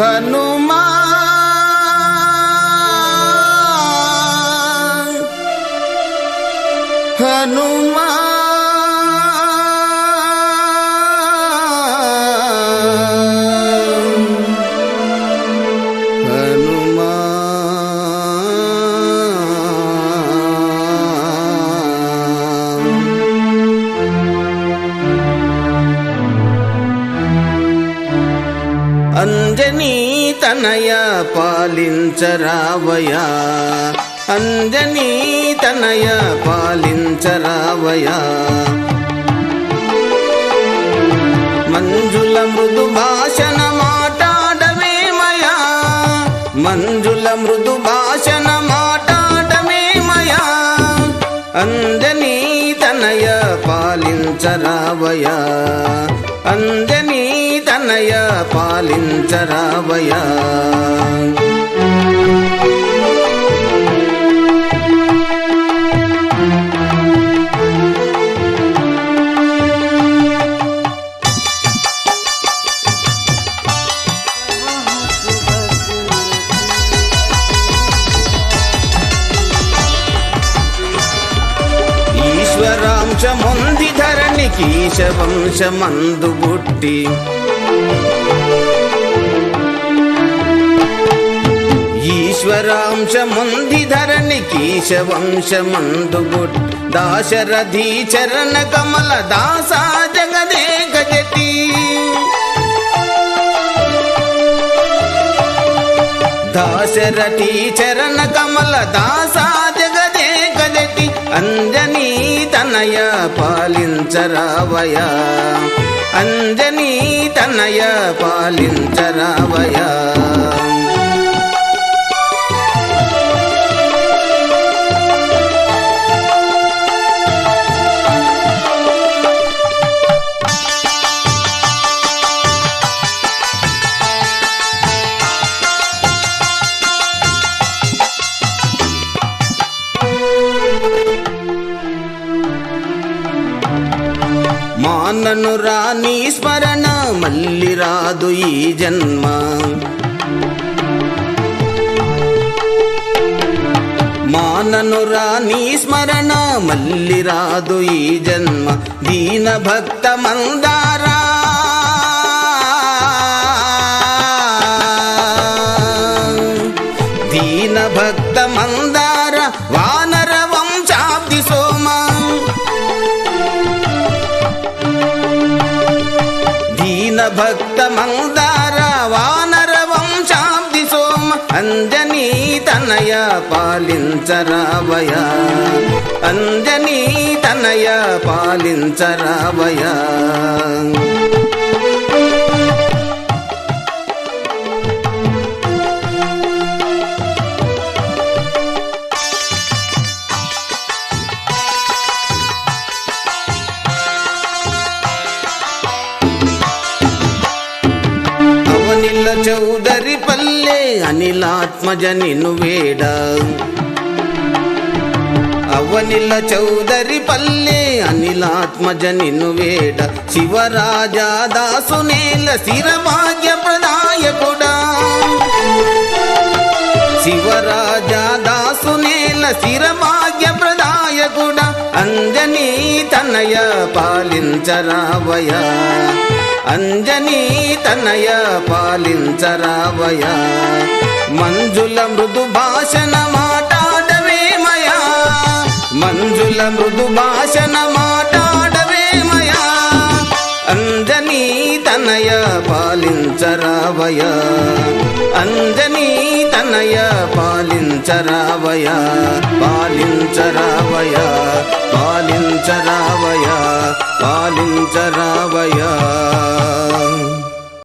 हनुमान हनुमान అంజనీ తనయ పాలించరావయా అంజనీ తనయ పాలించరావయా మంజుల మృదు భాషణ మాటాడవేమయా మంజుల మృదు భాషణ మాటాడవేమయా అంజనీ తనయ పాలించరావయా అంజనీ తనయ పాలించరావయ. ఈశ్వరాంశముంది ధరణి కీశవంశమందు బుట్టి. ఈశ్వరాంశముంది ధరణికి ఈశవంశమందు దాశరథి చరణ కమల దాసా జగదే గజటి దాశరథి చరణ కమల దాసా జగదే గజటి అంజనీ తనయ పాలించరావయా. అంజనీ తనయ పాలించరావయా. నన్ను రాని స్మరణ మళ్ళీ రాదు ఈ జన్మ. మానను రాని స్మరణ మళ్ళీ రాదు ఈ జన్మ. దీన భక్త మందారా దీన భక్త మందార వానర వంశాబ్ది సోమ అంజనీ తనయ పాలించరావయ అంజనీ తనయ పాలించరావయా అవనిల చౌదరి పల్లె అనిలాత్మజ నిన్ను వేడ. అవనిల చౌదరి పల్లె అనిలాత్మజ నిన్ను వేడ. శివరాజా దాసునేల శిరభాగ్య ప్రదాయకుడా. శివరాజా దాసునేల శిరభాగ్య ప్రదాయకుడా. అంజనీ తనయ పాలించరావయా అంజనీ తనయ పాలించరావయ మంజుల మృదు భాషణ మాటాడవేమయా మంజుల మృదు భాషణ మాటాడవేమయా అంజనీ తనయ పాలించరావయ అంజనీ తనయ పాలించరావయ పాలించరావయా పాలించరావయా పాలించరావయా